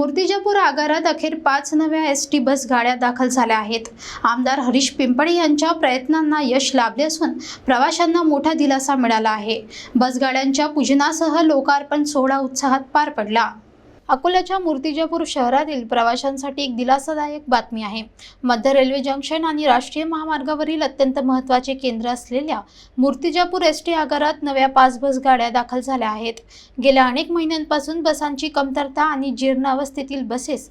मूर्तिजापूर आगारात अखेर पाच नव्या एस टी बस गाड्या दाखल झाल्या आहेत. आमदार हरीश पिंपळे यांच्या प्रयत्नांना यश लाभले असून प्रवाशांना मोठा दिलासा मिळाला आहे. बसगाड्यांच्या पूजनासह लोकार्पण सोहळा उत्साहात पार पडला. अकोल्याच्या मूर्तिजापूर शहरातील प्रवाशांसाठी एक दिलासादायक बातमी आहे. मध्य रेल्वे जंक्शन आणि राष्ट्रीय महामार्गावरील अत्यंत महत्त्वाचे केंद्र असलेल्या मूर्तिजापूर एस टी आगारात नव्या पाच बस गाड्या दाखल झाल्या आहेत. गेल्या अनेक महिन्यांपासून बसांची कमतरता आणि जीर्ण अवस्थेतील बसेस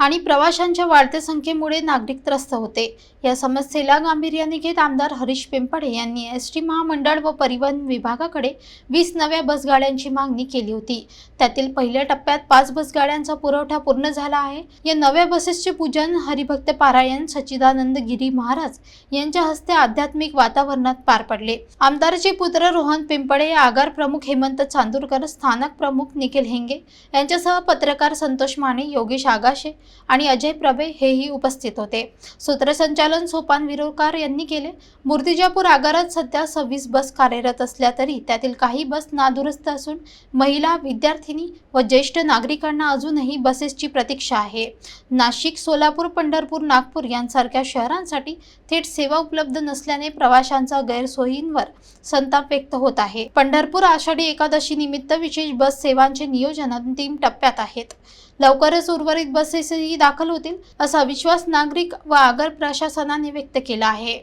आणि प्रवाशांच्या वाढत्या संख्येमुळे नागरिक त्रस्त होते. या समस्येला गांभीर्याने घेत आमदार हरीश पिंपळे यांनी एस टी महामंडळ व परिवहन विभागाकडे वीस नव्या बसगाड्यांची मागणी केली होती. त्यातील पहिल्या टप्प्यात पाच बसगाड्यांचा पुरवठा पूर्ण झाला आहे. या नव्या बसेसचे पूजन हरिभक्त पारायण सच्चिदानंद गिरी महाराज यांच्या हस्ते आध्यात्मिक वातावरणात पार पडले. आमदारचे पुत्र रोहन पिंपळे आगार प्रमुख हेमंत चांदूरकर स्थानक प्रमुख निखिल हेंगे यांच्यासह पत्रकार संतोष माने योगेश आगाशे आणि अजय प्रभे हेही उपस्थित होते. सूत्रसंचालन सोपान विरोकार यांनी केले. मूर्तिजापूर आगारात सध्या सव्वीस बस कार्यरत असल्या तरी त्यातील काही बस नादुरुस्त असून महिला विद्यार्थिनी व ज्येष्ठ नागरिकांना अजूनही बसेसची प्रतीक्षा आहे. नाशिक सोलापूर पंढरपूर नागपूर यांसारख्या शहरांसाठी थेट सेवा उपलब्ध नसल्याने प्रवाशांचा गैरसोयींवर संताप व्यक्त होत आहे. पंढरपूर आषाढी एकादशी निमित्त विशेष बस सेवांचे नियोजन अंतिम टप्प्यात आहेत. लवकरच उर्वरित बसेस बसेसही दाखल होतील असा विश्वास नागरिक व आगर प्रशासनाने व्यक्त केला आहे.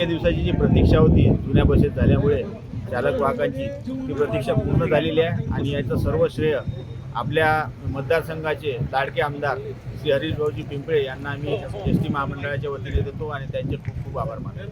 या दिवसाची जी प्रतीक्षा होती जुन्या बसेस झाल्यामुळे चालक वाहकांची ती प्रतीक्षा पूर्ण झालेली आहे आणि याचं सर्व श्रेय आपल्या मतदारसंघाचे लाडके आमदार श्री हरीश भाऊजी पिंपळे यांना आम्ही एस टी महामंडळाच्या वतीने देतो आणि त्यांचे खूप खूप आभार मानतो.